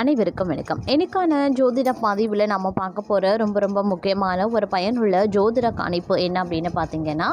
அனைவருக்கும் வணக்கம். எனக்கான ஜோதிட பதிவில் நம்ம பார்க்க போகிற ரொம்ப ரொம்ப முக்கியமான ஒரு பயனுள்ள ஜோதிட கணிப்பு என்ன அப்படின்னு பார்த்தீங்கன்னா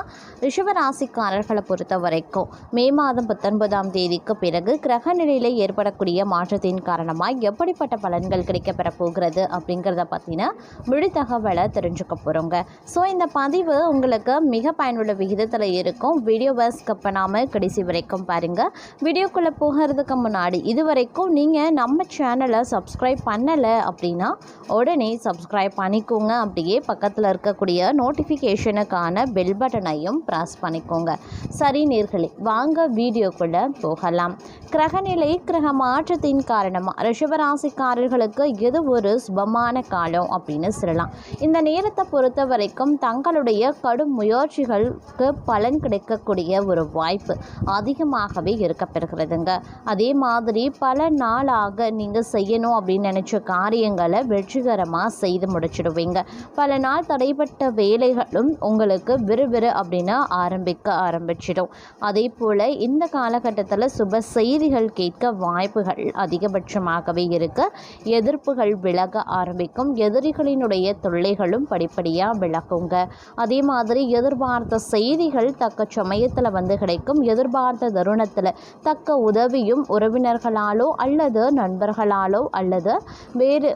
ரிஷவராசிக்காரர்களை பொறுத்த வரைக்கும் மே மாதம் பத்தொன்பதாம் தேதிக்கு பிறகு கிரக நிலையில் ஏற்படக்கூடிய மாற்றத்தின் காரணமாக எப்படிப்பட்ட பலன்கள் கிடைக்கப்பெற போகிறது அப்படிங்கிறத பற்றின மொழி தகவலை தெரிஞ்சுக்க போகிறோங்க ஸோ இந்த பதிவு உங்களுக்கு மிக பயனுள்ள விகிதத்தில் இருக்கும். வீடியோவை ஸ்கிப் பண்ணாமல் கடைசி வரைக்கும் பாருங்கள் வீடியோக்குள்ளே போகிறதுக்கு முன்னாடி இது வரைக்கும் நீங்கள் நம்ம சேனலை சப்ஸ்கிரைப் பண்ணலை அப்படின்னா உடனே சப்ஸ்கிரைப் பண்ணிக்கோங்க. அப்படியே பக்கத்தில் இருக்கக்கூடிய நோட்டிஃபிகேஷனுக்கான பெல் பட்டனையும் ப்ரெஸ் பண்ணிக்கோங்க. சரி நேர்களே வாங்க வீடியோக்குள்ளே போகலாம். கிரகநிலை கிரக மாற்றத்தின் காரணமாக ரிஷபராசிக்காரர்களுக்கு இது ஒரு சுபமான காலம் அப்படின்னு சொல்லலாம். இந்த நேரத்தை பொறுத்த வரைக்கும் தங்களுடைய கடும் முயற்சிகளுக்கு பலன் கிடைக்கக்கூடிய ஒரு வாய்ப்பு அதிகமாகவே இருக்கப்பெறுகிறதுங்க. அதே மாதிரி பல நாளாக நீங்கள் செய்யணும் அப்படின்னு நினச்ச காரியங்களை வெற்றிகரமாக செய்து முடிச்சிடுவீங்க. பல நாள் தடைப்பட்ட வேலைகளும் உங்களுக்கு விறுவிறு அப்படின்னு ஆரம்பிக்க ஆரம்பிச்சிடும். அதே போல் இந்த காலகட்டத்தில் சுப செய்திகள் கேட்க வாய்ப்புகள் அதிகபட்சமாகவே இருக்கு. எதிர்ப்புகள் விலக ஆரம்பிக்கும். எதிரிகளினுடைய தொல்லைகளும் படிப்படியாக விலகுங்க. அதே மாதிரி எதிர்பார்த்த செய்திகள் தக்க சமயத்தில் வந்து கிடைக்கும். எதிர்பார்த்த தருணத்தில் தக்க உதவியும் உறவினர்களாலோ அல்லது நண்பர்களாலோ அல்லது வேறு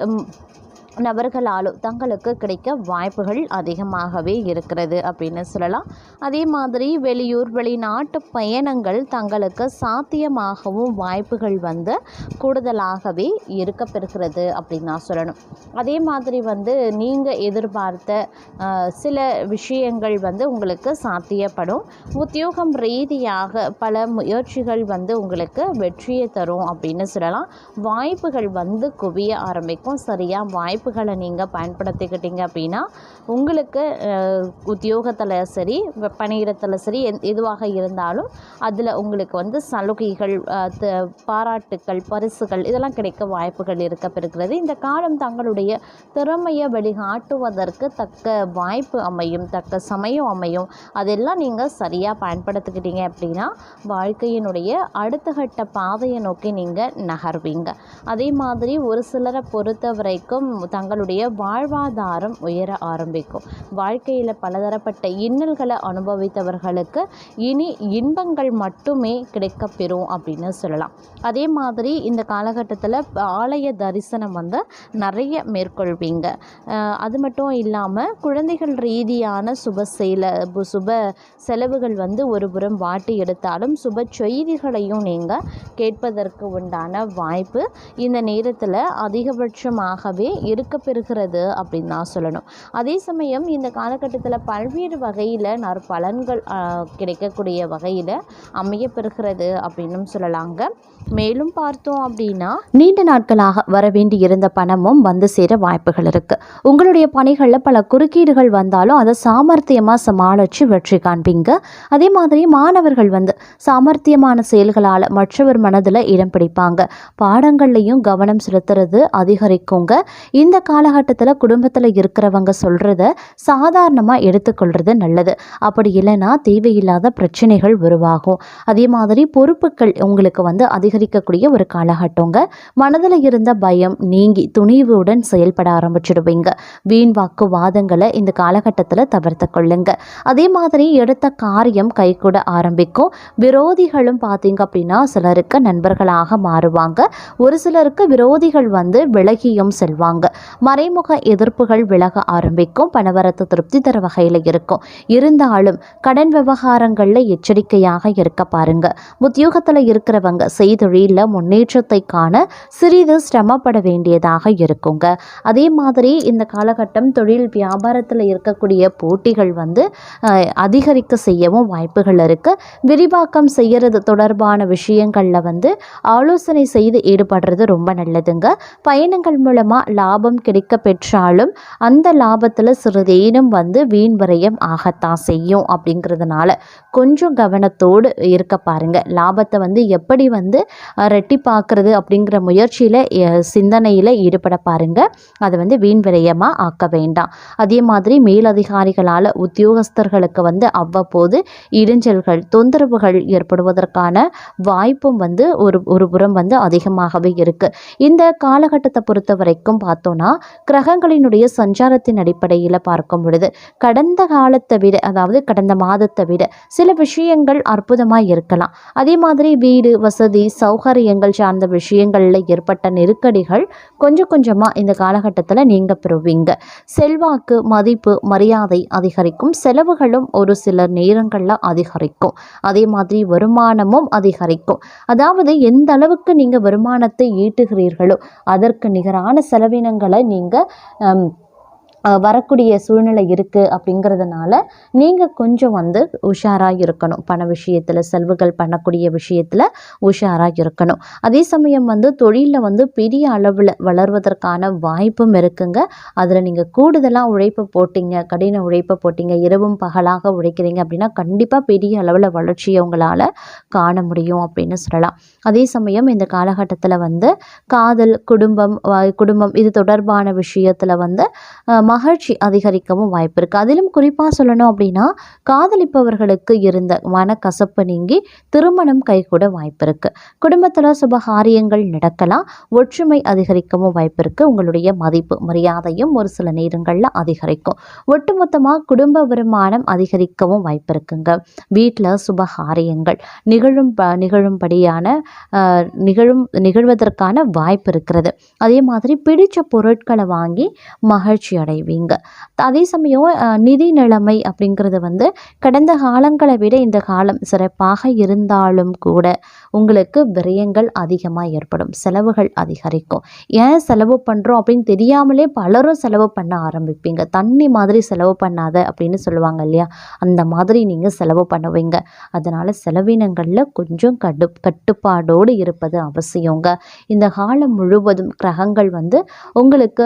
நபர்களாலும் தங்களுக்கு கிடைக்க வாய்ப்புகள் அதிகமாகவே இருக்கிறது அப்படின்னு சொல்லலாம். அதே மாதிரி வெளியூர் வெளிநாட்டு பயணங்கள் தங்களுக்கு சாத்தியமாகவும் வாய்ப்புகள் வந்து கூடுதலாகவே இருக்கப்பெறுகிறது அப்படின்னு நான் சொல்லணும். அதே மாதிரி வந்து நீங்கள் எதிர்பார்த்த சில விஷயங்கள் வந்து உங்களுக்கு சாத்தியப்படும். உத்தியோகம் ரீதியாக பல முயற்சிகள் வந்து உங்களுக்கு வெற்றியை தரும் அப்படின்னு சொல்லலாம். வாய்ப்புகள் வந்து குவிய ஆரம்பிக்கும். சரியாக வாய்ப்பு வாய்ப்புகளை நீங்கள் பயன்படுத்திக்கிட்டீங்க அப்படின்னா உங்களுக்கு உத்தியோகத்தில் சரி பணியிடத்தில் சரி எந் எதுவாக இருந்தாலும் அதில் உங்களுக்கு வந்து சலுகைகள் பாராட்டுக்கள் பரிசுகள் இதெல்லாம் கிடைக்க வாய்ப்புகள் இருக்க பெறுகிறது இந்த காலம் தங்களுடைய திறமையை வெளிகாட்டுவதற்கு தக்க வாய்ப்பு அமையும் தக்க சமயம் அமையும். அதெல்லாம் நீங்கள் சரியாக பயன்படுத்திக்கிட்டீங்க அப்படின்னா வாழ்க்கையினுடைய அடுத்த கட்ட பாதையை நோக்கி நீங்கள் நகர்வீங்க. அதே மாதிரி ஒரு சிலரை பொறுத்த வரைக்கும் தங்களுடைய வாழ்வாதாரம் உயர ஆரம்பிக்கும். வாழ்க்கையில் பலதரப்பட்ட இன்னல்களை அனுபவித்தவர்களுக்கு இனி இன்பங்கள் மட்டுமே கிடைக்கப்பெறும் அப்படின்னு சொல்லலாம். அதே மாதிரி இந்த காலகட்டத்தில் ஆலய தரிசனம் வந்து நிறைய மேற்கொள்வீங்க. அது மட்டும் இல்லாமல் குழந்தைகள் ரீதியான சுப செயல பு- சுப செலவுகள் வந்து ஒரு புறம் வாட்டி எடுத்தாலும் சுப செய்திகளையும் நீங்கள் கேட்பதற்கு உண்டான வாய்ப்பு இந்த நேரத்தில் அதிகபட்சமாகவே இரு எடுக்கப்பெறுகிறது அப்படின்னு நான் சொல்லணும். அதே சமயம் இந்த காலகட்டத்தில் பல்வேறு வகையில் நற்பலன்கள் கிடைக்கக்கூடிய வகையில் அமைய அப்படின்னு அப்படின்னும் சொல்லலாங்க. மேலும் பார்த்தோம் அப்படின்னா நீண்ட நாட்களாக வர வேண்டி இருந்த பணமும் வந்து சேர வாய்ப்புகள் இருக்குது உங்களுடைய பணிகளில் பல குறுக்கீடுகள் வந்தாலும் அதை சாமர்த்தியமாக சமாளித்து வெற்றி காண்பீங்க. அதே மாதிரி மாணவர்கள் வந்து சாமர்த்தியமான செயல்களால் மற்றவர் மனதில் இடம் பிடிப்பாங்க. பாடங்கள்லையும் கவனம் செலுத்துறது அதிகரிக்குங்க. இந்த இந்த காலகட்டத்தில் குடும்பத்தில் இருக்கிறவங்க சொல்கிறத சாதாரணமாக எடுத்துக்கொள்கிறது நல்லது. அப்படி இல்லைன்னா தேவையில்லாத பிரச்சனைகள் உருவாகும். அதே மாதிரி பொறுப்புகள் உங்களுக்கு வந்து அதிகரிக்கக்கூடிய ஒரு காலகட்டங்க மனதில் இருந்த பயம் நீங்கி துணிவுடன் செயல்பட ஆரம்பிச்சிடுவீங்க. வீண் வாக்குவாதங்களை இந்த காலகட்டத்தில் தவிர்த்து கொள்ளுங்க. அதே மாதிரி எடுத்த காரியம் கைகூட ஆரம்பிக்கும். விரோதிகளும் பார்த்தீங்க அப்படின்னா சிலருக்கு நண்பர்களாக மாறுவாங்க. ஒரு சிலருக்கு விரோதிகள் வந்து விலகியும் செல்வாங்க. மறைமுக எதிர்ப்புகள் விலக ஆரம்பிக்கும். பணவரத்து திருப்தி தர வகையில் இருக்கும். இருந்தாலும் கடன் விவகாரங்களில் எச்சரிக்கையாக இருக்க பாருங்க. உத்தியோகத்தில் இருக்கிறவங்க செய்தொழிலில் முன்னேற்றத்தை காண சிறிது சிரமப்பட வேண்டியதாக இருக்குங்க. அதே மாதிரி இந்த காலகட்டம் தொழில் வியாபாரத்தில் இருக்கக்கூடிய போட்டிகள் வந்து அதிகரிக்க செய்யவும் வாய்ப்புகள் இருக்கு. விரிவாக்கம் செய்யறது தொடர்பான விஷயங்களில் வந்து ஆலோசனை செய்து ஈடுபடுறது ரொம்ப நல்லதுங்க. பயணங்கள் மூலமாக லாபம் லாபம் கிடைக்க பெற்றாலும் அந்த லாபத்தில் சிறிதேனும் வந்து வீண் விரயம் ஆகத்தான் செய்யும் அப்படிங்கிறதுனால கொஞ்சம் கவனத்தோடு இருக்க பாருங்கள் லாபத்தை வந்து எப்படி வந்து ரெட்டி ரெட்டிப்பாக்குறது அப்படிங்கிற முயற்சியில் சிந்தனையில் ஈடுபட பாருங்கள் அதை வந்து வீண் விரயமாக ஆக்க வேண்டாம். அதே மாதிரி மேலதிகாரிகளால் உத்தியோகஸ்தர்களுக்கு வந்து அவ்வப்போது இடைஞ்சல்கள் தொந்தரவுகள் ஏற்படுவதற்கான வாய்ப்பும் வந்து ஒரு ஒரு புறம் வந்து அதிகமாகவே இருக்குது இந்த காலகட்டத்தை பொறுத்த வரைக்கும் பார்த்தோன்னா கிரகங்களினுடைய சஞ்சாரத்தின் அடிப்படையில் பார்க்கும் பொழுது கடந்த காலத்தை விட அதாவது கடந்த மாதத்தை விட சில விஷயங்கள் அற்புதமாக இருக்கலாம். அதே மாதிரி வீடு வசதி சௌகரியங்கள் சார்ந்த விஷயங்களில் ஏற்பட்ட நெருக்கடிகள் கொஞ்சம் கொஞ்சமாக இந்த காலகட்டத்தில் நீங்கள் பெறுவீங்க. செல்வாக்கு மதிப்பு மரியாதை அதிகரிக்கும். செலவுகளும் ஒரு சில நேரங்களில் அதிகரிக்கும். அதே மாதிரி வருமானமும் அதிகரிக்கும். அதாவது எந்த அளவுக்கு நீங்கள் வருமானத்தை ஈட்டுகிறீர்களோ அதற்கு நிகரான செலவினங்கள் நீங்கள் வரக்கூடிய சூழ்நிலை இருக்குது அப்படிங்கிறதுனால நீங்கள் கொஞ்சம் வந்து உஷாராக இருக்கணும். பண விஷயத்தில் செலவுகள் பண்ணக்கூடிய விஷயத்தில் உஷாராக இருக்கணும். அதே சமயம் வந்து தொழிலில் வந்து பெரிய அளவில் வளர்வதற்கான வாய்ப்பும் இருக்குங்க. அதில் நீங்கள் கூடுதலாக உழைப்பு போட்டிங்க கடின உழைப்பு போட்டிங்க இரவும் பகலாக உழைக்கிறீங்க அப்படின்னா கண்டிப்பாக பெரிய அளவில் வளர்ச்சியை உங்களால் காண முடியும் அப்படின்னு சொல்லலாம். அதே சமயம் இந்த காலகட்டத்தில் வந்து காதல் குடும்பம் குடும்பம் இது தொடர்பான விஷயத்தில் வந்து மகிழ்ச்சி அதிகரிக்கவும் வாய்ப்பு இருக்குது அதிலும் குறிப்பாக சொல்லணும் அப்படின்னா காதலிப்பவர்களுக்கு இருந்த மனக்கசப்பு நீங்கி திருமணம் கைகூட வாய்ப்பு இருக்குது குடும்பத்தில் சுபகாரியங்கள் நடக்கலாம். ஒற்றுமை அதிகரிக்கவும் வாய்ப்பு இருக்குது உங்களுடைய மதிப்பு மரியாதையும் ஒரு சில நேரங்களில் அதிகரிக்கும். ஒட்டுமொத்தமாக குடும்ப வருமானம் அதிகரிக்கவும் வாய்ப்பு இருக்குங்க வீட்டில் சுபகாரியங்கள் நிகழும் ப நிகழும்படியான நிகழும் நிகழ்வதற்கான வாய்ப்பு இருக்கிறது. அதே மாதிரி பிடிச்ச பொருட்களை வாங்கி மகிழ்ச்சி அடைவீங்க அதே சமயம் அஹ், நிதி நிலைமை அப்படிங்கிறது வந்து கடந்த காலங்களை விட இந்த காலம் சிறப்பாக இருந்தாலும் கூட உங்களுக்கு விரயங்கள் அதிகமாக ஏற்படும். செலவுகள் அதிகரிக்கும். ஏன் செலவு பண்ணுறோம் அப்படின்னு தெரியாமலே பலரும் செலவு பண்ண ஆரம்பிப்பீங்க. தண்ணி மாதிரி செலவு பண்ணாத அப்படின்னு சொல்லுவாங்க இல்லையா? அந்த மாதிரி நீங்கள் செலவு பண்ணுவீங்க. அதனால் செலவினங்களில் கொஞ்சம் கடு கட்டுப்பாடோடு இருப்பது அவசியங்க. இந்த காலம் முழுவதும் கிரகங்கள் வந்து உங்களுக்கு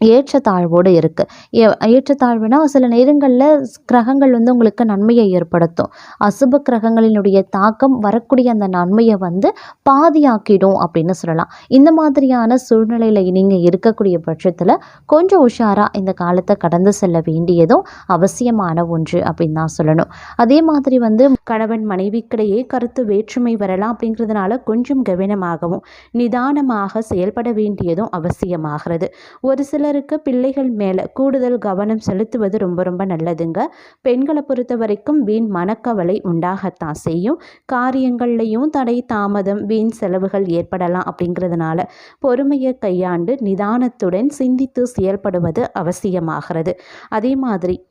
ஏற்றத்தாழ்வோடு இருக்குது ஏற்றத்தாழ்வுனா சில நேரங்களில் கிரகங்கள் வந்து உங்களுக்கு நன்மையை ஏற்படுத்தும். அசுப கிரகங்களினுடைய தாக்கம் வரக்கூடிய அந்த நன்மையை வந்து பாதியாக்கிடும் அப்படின்னு சொல்லலாம். இந்த மாதிரியான சூழ்நிலையில் நீங்கள் இருக்கக்கூடிய பட்சத்தில் கொஞ்சம் உஷாராக இந்த காலத்தை கடந்து செல்ல வேண்டியதும் அவசியமான ஒன்று அப்படின்னு தான் சொல்லணும். அதே மாதிரி வந்து கணவன் மனைவிக்கிடையே கருத்து வேற்றுமை வரலாம் அப்படிங்கிறதுனால கொஞ்சம் கவனமாகவும் நிதானமாக செயல்பட வேண்டியதும் அவசியமாகிறது. ஒரு சில இருக்க பிள்ளைகள் மேலே கூடுதல் கவனம் செலுத்துவது ரொம்ப ரொம்ப நல்லதுங்க. பெண்களை பொறுத்த வரைக்கும் வீண் மனக்கவலை உண்டாகத்தான் செய்யும். காரியங்கள்லையும் தடை தாமதம் வீண் செலவுகள் ஏற்படலாம் அப்படிங்கிறதுனால பொறுமையை கையாண்டு நிதானத்துடன் சிந்தித்து செயல்படுவது அவசியமாகிறது. அதே மாதிரி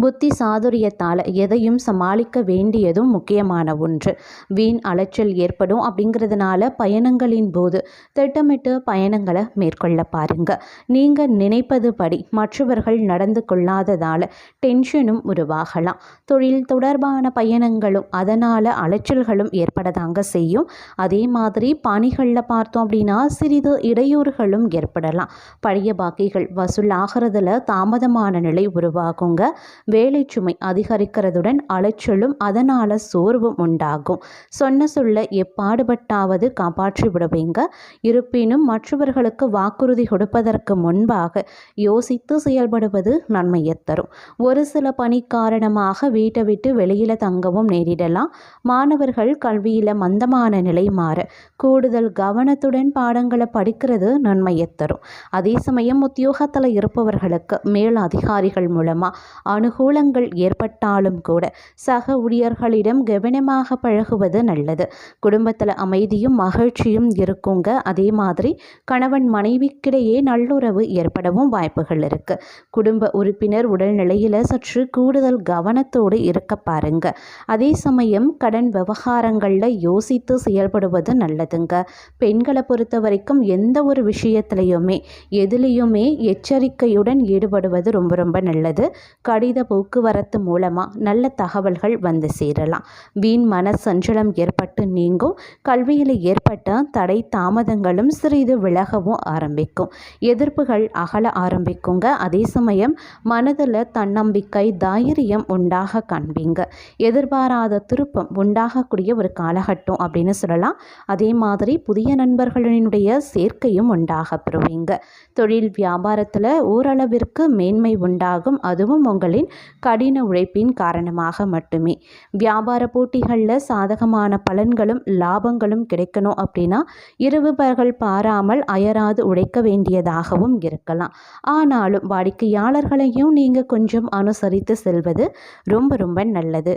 புத்தி சாதுரியத்தால் எதையும் சமாளிக்க வேண்டியதும் முக்கியமான ஒன்று. வீண் அலைச்சல் ஏற்படும் அப்படிங்கிறதுனால பயணங்களின் போது திட்டமிட்டு பயணங்களை மேற்கொள்ள பாருங்க. நீங்கள் நினைப்பது படி மற்றவர்கள் நடந்து கொள்ளாததால் டென்ஷனும் உருவாகலாம். தொழில் தொடர்பான பயணங்களும் அதனால் அலைச்சல்களும் ஏற்படதாங்க செய்யும். அதே மாதிரி பணிகளில் பார்த்தோம் அப்படின்னா சிறிது இடையூறுகளும் ஏற்படலாம். பழைய பாக்கிகள் வசூலாகிறதுல தாமதமான நிலை உருவாகுங்க. வேலை சுமை அதிகரிக்கிறதுடன் அலைச்சலும் அதனால் சோர்வும் உண்டாகும். சொன்ன சொல்ல எப்பாடுபட்டாவது காப்பாற்றி விடுவீங்க. இருப்பினும் மற்றவர்களுக்கு வாக்குறுதி கொடுப்பதற்கு முன்பாக யோசித்து செயல்படுவது நன்மையை தரும். ஒரு சில பணி காரணமாக வீட்டை விட்டு வெளியில் தங்கவும் நேரிடலாம். மாணவர்கள் கல்வியில் மந்தமான நிலை மாற கூடுதல் கவனத்துடன் பாடங்களை படிக்கிறது நன்மையை தரும். அதே சமயம் உத்தியோகத்தில் இருப்பவர்களுக்கு மேல் அதிகாரிகள் மூலமாக அனுகூலங்கள் ஏற்பட்டாலும் கூட சக ஊழியர்களிடம் கவனமாக பழகுவது நல்லது. குடும்பத்தில் அமைதியும் மகிழ்ச்சியும் இருக்குங்க. அதே மாதிரி கணவன் மனைவிக்கிடையே நல்லுறவு ஏற்படவும் வாய்ப்புகள் இருக்கு. குடும்ப உறுப்பினர் உடல்நிலையில் சற்று கூடுதல் கவனத்தோடு இருக்க பாருங்க. அதே சமயம் கடன் விவகாரங்களில் யோசித்து செயல்படுவது நல்லதுங்க. பெண்களை பொறுத்த வரைக்கும் எந்த ஒரு விஷயத்திலையுமே எதுலேயுமே எச்சரிக்கையுடன் ஈடுபடுவது ரொம்ப ரொம்ப நல்லது. கடித போக்குவரத்து மூலமாக நல்ல தகவல்கள் வந்து சேரலாம். வீண் மன சஞ்சலம் ஏற்பட்டு நீங்கும். கல்வியில் ஏற்பட்ட தடை தாமதங்களும் சிறிது விலகவும் ஆரம்பிக்கும். எதிர்ப்புகள் அகல ஆரம்பிக்குங்க. அதே சமயம் மனதில் தன்னம்பிக்கை தைரியம் உண்டாக காண்பீங்க. எதிர்பாராத திருப்பம் உண்டாகக்கூடிய ஒரு காலகட்டம் அப்படின்னு சொல்லலாம். அதே மாதிரி புதிய நண்பர்களினுடைய சேர்க்கையும் உண்டாக பெறுவீங்க. தொழில் வியாபாரத்தில் ஓரளவிற்கு மேன்மை உண்டாகும். அதுவும் உங்களின் கடின உழைப்பின் காரணமாக மட்டுமே. வியாபார போட்டிகளில் சாதகமான பலன்களும் லாபங்களும் கிடைக்கணும் அப்படின்னா இரவு பகல் பாராமல் அயராது உழைக்க வேண்டியதாகவும் இருக்கலாம். ஆனாலும் வாடிக்கையாளர்களையும் நீங்கள் கொஞ்சம் அனுசரித்து செல்வது ரொம்ப ரொம்ப நல்லது.